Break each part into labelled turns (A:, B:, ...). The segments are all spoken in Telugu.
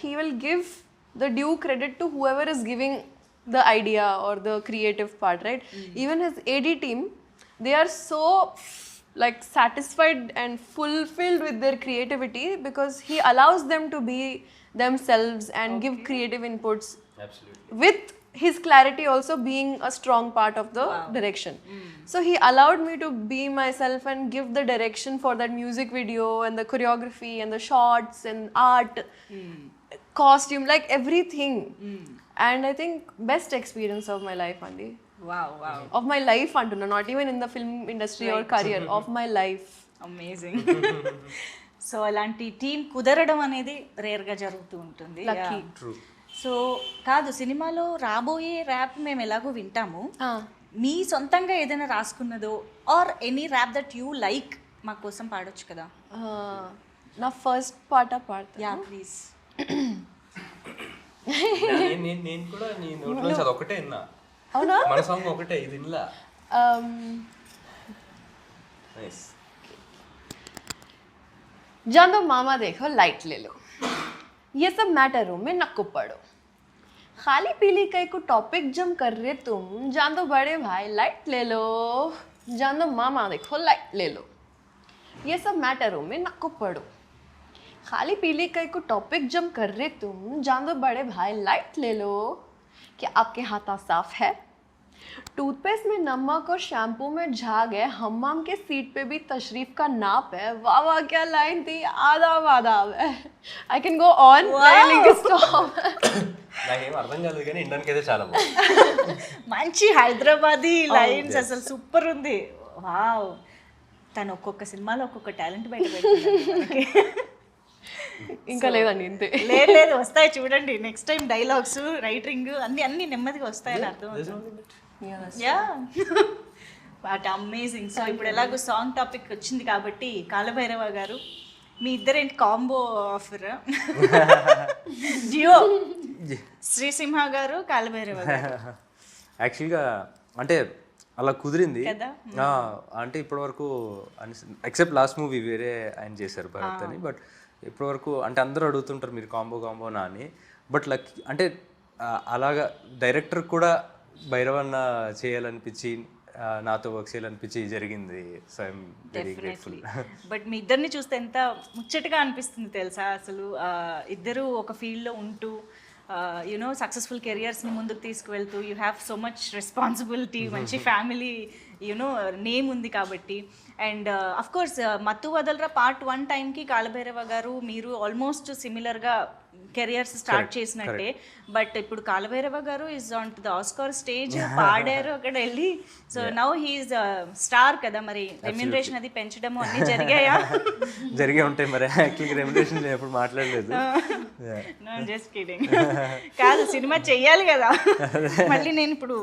A: he will give the due credit to whoever is giving the idea or the creative part, right? Hmm. Even his AD team, they are so like satisfied and fulfilled with their creativity because he allows them to be themselves and give creative inputs Absolutely. with his clarity also being a strong part of the direction. So he allowed me to be myself and give the direction for that music video and the choreography and the shots and art, costume, like everything. And I think best experience of my life, Andy.
B: Wow wow
A: Of my life, Antuna, not even in the film industry or career, of my life.
B: Amazing so అలాంటి టీం కుదరడం అనేది రేర్గా జరుగుతూ ఉంటుంది
A: Lucky.
B: సో కాదు సినిమాలో రాబోయే ర్యాప్ మేము ఎలాగో వింటాము
A: Ah.
B: మీ సొంతంగా ఏదైనా రాసుకున్నదో or any rap that you like మా కోసం పాడొచ్చు కదా
A: Uh, నా ఫస్ట్ పాట పాడతా
B: యా ప్లీజ్
C: నేను నేను- నేను కూడా నీ నోట్లో నుంచి అది ఒకటే విన్నా
A: అవునా
C: మన సాంగ్ ఒకటే ఇది వినలా
A: Um,
C: నైస్
A: जान दो मामा देखो लाइट ले लो ये सब मैटरों में नक्को पड़ो। खाली पीली कई को टॉपिक जम कर रहे तुम। जान दो बड़े भाई लाइट ले लो। जान दो मामा, देखो लाइट ले लो। ये सब मैटरों में नक्को पड़ो। खाली पीली कई को टॉपिक जम कर रहे तुम। जान दो बड़े भाई लाइट ले लो। क्या आपके हाथा साफ़ है? टूथपेस्ट में नमक और शैम्पू में झाग है हम्माम के सीट पे भी तशरीफ का नाप है वाह वाह क्या लाइन थी आदाब आदाब है I can go on stop
C: నాకేం అర్థం కాలేదు కానీ ఇండానికి అయితే చాలా బాగుంది
B: మంచి హైదరాబాదీ లైన్స్ అసలు సూపర్ ఉంది వావ్ తను ఒక్కొక్క సినిమాలో ఒక్కొక్క టాలెంట్ బయట పెడుతున్నాడు మనకి.
A: ఇంకా లేదండి ఇంతే
B: లేదు లేదు వస్తాయి చూడండి నెక్స్ట్ టైం డైలాగ్స్ రైటింగ్ అన్ని అన్ని నెమ్మదిగా వస్తాయని అర్థం అవుతుంది యా బట్ అమేజింగ్ సో ఇప్పుడు ఎలాగో సాంగ్ టాపిక్ వచ్చింది కాబట్టి కాలభైరవ గారు మీ ఇద్దరేంటి కాంబో ఆఫర్ జియో శ్రీసింహ గారు కాలభైరవ
D: యాక్చువల్గా అంటే అలా కుదిరింది.
B: కదా?
D: ఆ, అంటే ఇప్పటివరకు ఎక్సెప్ట్ లాస్ట్ మూవీ వేరే ఆయన చేశారు భరత్ అని బట్ ఇప్పటివరకు అంటే అందరూ అడుగుతుంటారు మీరు కాంబో కాంబోనా అని బట్ లక్ అంటే అలాగా డైరెక్టర్ కూడా భైరవన్న చేయాలనిపించి నాతో వర్క్ చేయాలనిపించి జరిగింది. So I'm very grateful
B: but మీ ఇద్దరిని చూస్తే ఎంత ముచ్చటగా అనిపిస్తుంది తెలుసా? అసలు ఇద్దరు ఒక ఫీల్డ్లో ఉంటూ యునో సక్సెస్ఫుల్ కెరియర్స్ని ముందుకు తీసుకువెళ్తూ you have so much responsibility మంచి ఫ్యామిలీ యునో నేమ్ ఉంది కాబట్టి. అండ్ అఫ్ కోర్స్ మత్తు వదలరా పార్ట్ వన్ టైంకి కాలభైరవ గారు మీరు ఆల్మోస్ట్ సిమిలర్గా కెరియర్స్ స్టార్ట్ చేసినట్టే. బట్ ఇప్పుడు కాలభైరవ గారు is on to the Oscar stage పాడారు అక్కడ వెళ్ళి. సో నౌ హీఈస్ స్టార్ కదా మరి. రెమ్యూనరేషన్ అది పెంచడము అన్ని జరిగాయా?
D: జరిగే ఉంటాయి మరి. యాక్చువల్గా రెమ్యునేషన్ నేను ఎప్పుడు మాట్లాడలేదు.
B: జస్ట్ కిడింగ్ కాదు సినిమా చెయ్యాలి కదా. మళ్ళీ నేను ఇప్పుడు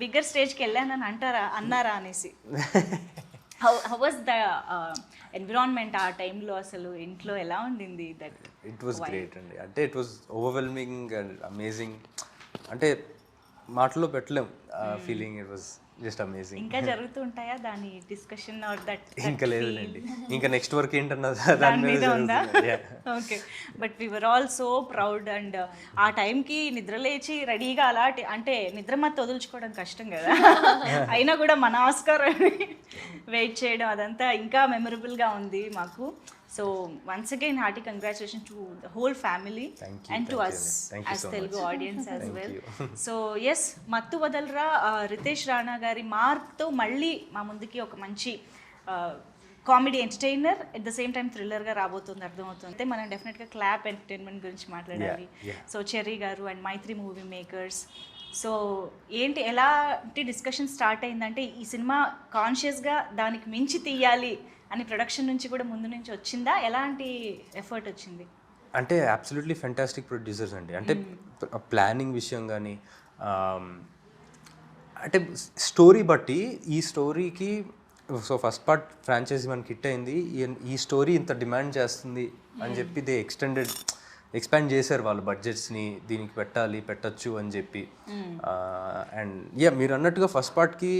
B: బిగ్గర్ స్టేజ్కి వెళ్ళానని అంటారా అన్నారా అనేసి. How how was the environment ఆ టైంలో అసలు? ఇంట్లో ఎలా ఉండింది దట్
D: ఇట్ వాస్ గ్రేట్ అండి. అంటే it was overwhelming and amazing అంటే మాటలో పెట్టలేం feeling it was just amazing
B: ఇంకా జరుగుతూ ఉంటాయా? దాని డిస్కషన్ ఆర్ దట్
D: ఇంకా లేదులేండి. ఇంకా నెక్స్ట్ వర్క్ ఏంటన్నా
B: దాని మీద ఉందా. Okay but we were all so proud and ఆ టైంకి నిద్ర లేచి రెడీగా అలాంటి అంటే నిద్ర మత్తు వదులుచుకోవడం కష్టం కదా? అయినా కూడా మన ఆస్కార్ వెయిట్ చేయడం అదంతా ఇంకా మెమరబుల్గా ఉంది మాకు. So once again
D: hearty congratulation
B: to the
D: whole family
B: and
D: to us
B: as
D: so
B: Telugu.
D: Audience
B: as
D: well.
B: So yes Mathu Vadalara Riteish Rana గారి మార్క్తో మళ్ళీ మా ముందుకి ఒక మంచి comedy entertainer at the same time థ్రిల్లర్గా రాబోతుంది అర్థమవుతుంది అయితే మనం డెఫినెట్గా క్లాప్ ఎంటర్టైన్మెంట్ గురించి మాట్లాడాలి. So Cherry garu and Mythri movie makers so ఏంటి ఎలాంటి డిస్కషన్ స్టార్ట్ అయిందంటే ఈ సినిమా కాన్షియస్గా దానికి మించి తీయాలి అని ప్రొడక్షన్ నుంచి కూడా ముందు నుంచి వచ్చిందా? ఎలాంటి ఎఫర్ట్ వచ్చింది?
D: అంటే అబ్సల్యూట్లీ ఫెంటాస్టిక్ ప్రొడ్యూసర్స్ అండి. అంటే ప్లానింగ్ విషయం కానీ అంటే స్టోరీ బట్టి ఈ స్టోరీకి సో ఫస్ట్ పార్ట్ ఫ్రాంచైజీ మనకి హిట్ అయింది. ఈ- ఈ స్టోరీ ఇంత డిమాండ్ చేస్తుంది అని చెప్పి దే ఎక్స్టెండెడ్ ఎక్స్పాండ్ చేశారు వాళ్ళు బడ్జెట్స్ని దీనికి పెట్టాలి పెట్టచ్చు అని చెప్పి. అండ్ యా మీరు అన్నట్టుగా ఫస్ట్ పార్ట్కి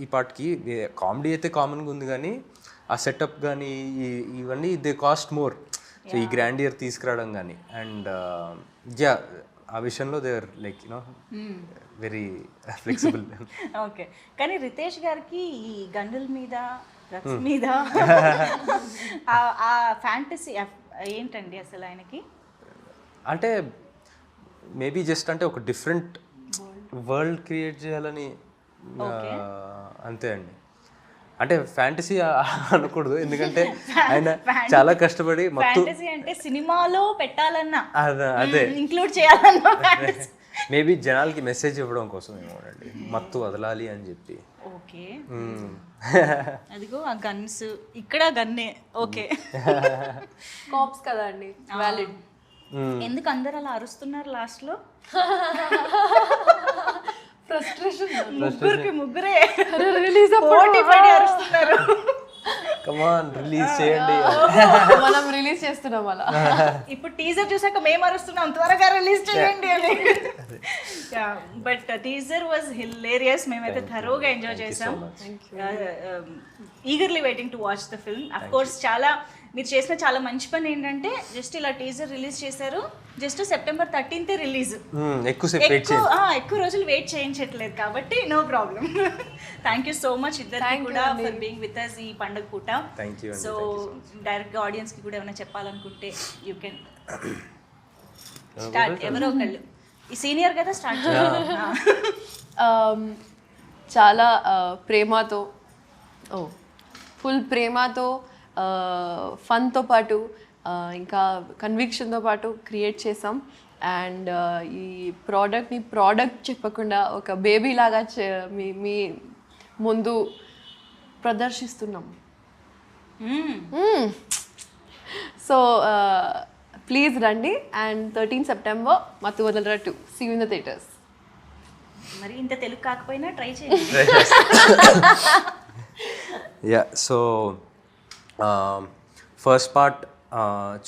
D: ఈ పార్ట్కి కామెడీ అయితే కామన్గా ఉంది కానీ ఆ సెటప్ కానీ ఇవన్నీ దే కాస్ట్ మోర్. సో ఈ గ్రాండ్ ఇయర్ తీసుకురావడం కానీ అండ్ యా ఆ విషయంలో they are like you know very
B: flexible. Okay. కానీ రితేష్ గారికి ఈ గండుల మీద మీద ఆ ఫ్యాంటసీ ఏంటండి అసలు ఆయనకి?
D: అంటే మేబీ జస్ట్ అంటే ఒక డిఫరెంట్ వరల్డ్ క్రియేట్ చేయాలని అంతే అండి. అంటే ఫ్యాంటసీ అనకూడదు. ఎందుకంటే ఆయన చాలా కష్టపడి మొత్తం
B: అంటే సినిమాలో పెట్టాలన్నా.
D: అదే
B: ఇంక్లూడ్ చేయాలన్నా.
D: మేబీ జనాలకి మెసేజ్ ఇవ్వడం కోసం ఏమోనండి మత్తు వదలాలి అని చెప్పి.
B: ఓకే. అదిగో ఆ గన్స్. ఇక్కడ గన్నే. ఓకే.
A: కాప్స్ కదా అండి. వ్యాలిడ్
B: ఎందుకు అందరు అలా అరుస్తున్నారు లాస్ట్లో
A: ఫ్రస్ట్రేషన్
B: ముగ్గురికి ముగ్గురే.
A: రిలీజ్
B: పోటీ పడి అరుస్తున్నారు.
D: కమాన్ రిలీజ్ చేయండి.
A: మనం రిలీజ్ చేస్తున్నాం అలా.
B: ఇప్పుడు టీజర్ చూసాక మేము అరుస్తున్నాం త్వరగా రిలీజ్ చేయండి అని. బట్ టీజర్ వాజ్ హిలేరియస్ మేమైతే థరోగా ఎంజాయ్ చేసాం. Eagerly waiting to watch the film of course చాలా మీరు చేసిన చాలా మంచి పని ఏంటంటే జస్ట్ ఇలా టీజర్ రిలీజ్ చేశారు. జస్ట్ సెప్టెంబర్ థర్టీన్త్ రిలీజ్ ఎక్కువ ఆ, ఎక్కువ రోజులు వెయిట్ చేయించట్లేదు కాబట్టి no problem thank you so much ఇద్దరికి కూడా ఫర్ బీయింగ్ విత్ అస్ ఈ పండుగ పూట. సో డైరెక్ట్గా ఆడియన్స్కి కూడా ఏమైనా చెప్పాలనుకుంటే యూ కెన్ స్టార్ట్ ఎవరో ఒకళ్ళు. ఈ సీనియర్ కదా స్టార్ట్
A: Um, చాలా uh, ప్రేమతో ఓ ఫుల్ ప్రేమతో ఫన్తో పాటు ఇంకా కన్విక్షన్తో పాటు క్రియేట్ చేసాం. అండ్ ఈ ప్రోడక్ట్ని ప్రోడక్ట్ చెప్పకుండా ఒక బేబీ లాగా చే- మీ మీ ముందు ప్రదర్శిస్తున్నాం. సో ప్లీజ్ రండి. And thirteen September Mathu Vadalara to see in the theatres
B: మరి ఇంత తెలుగు కాకపోయినా ట్రై చేయండి.
D: యా సో ఫస్ట్ పార్ట్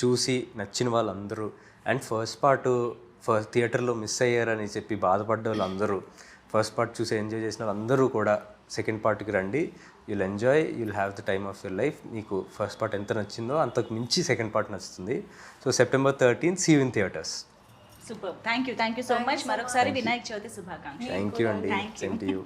D: చూసి నచ్చిన వాళ్ళందరూ అండ్ ఫస్ట్ పార్ట్ ఫస్ట్ థియేటర్లో మిస్ అయ్యారని చెప్పి బాధపడ్డ వాళ్ళందరూ ఫస్ట్ పార్ట్ చూసి ఎంజాయ్ చేసిన వాళ్ళందరూ కూడా సెకండ్ పార్ట్కి రండి. You'll enjoy you'll have the time of your life మీకు ఫస్ట్ పార్ట్ ఎంత నచ్చిందో అంతకు మించి సెకండ్ పార్ట్ నచ్చుతుంది. So September thirteen see in theatres
B: super thank you thank you so much మరొకసారి వినాయక చవితి శుభాకాంక్షలు.
D: థ్యాంక్ యూ అండి.
B: Thank you.
D: Same to you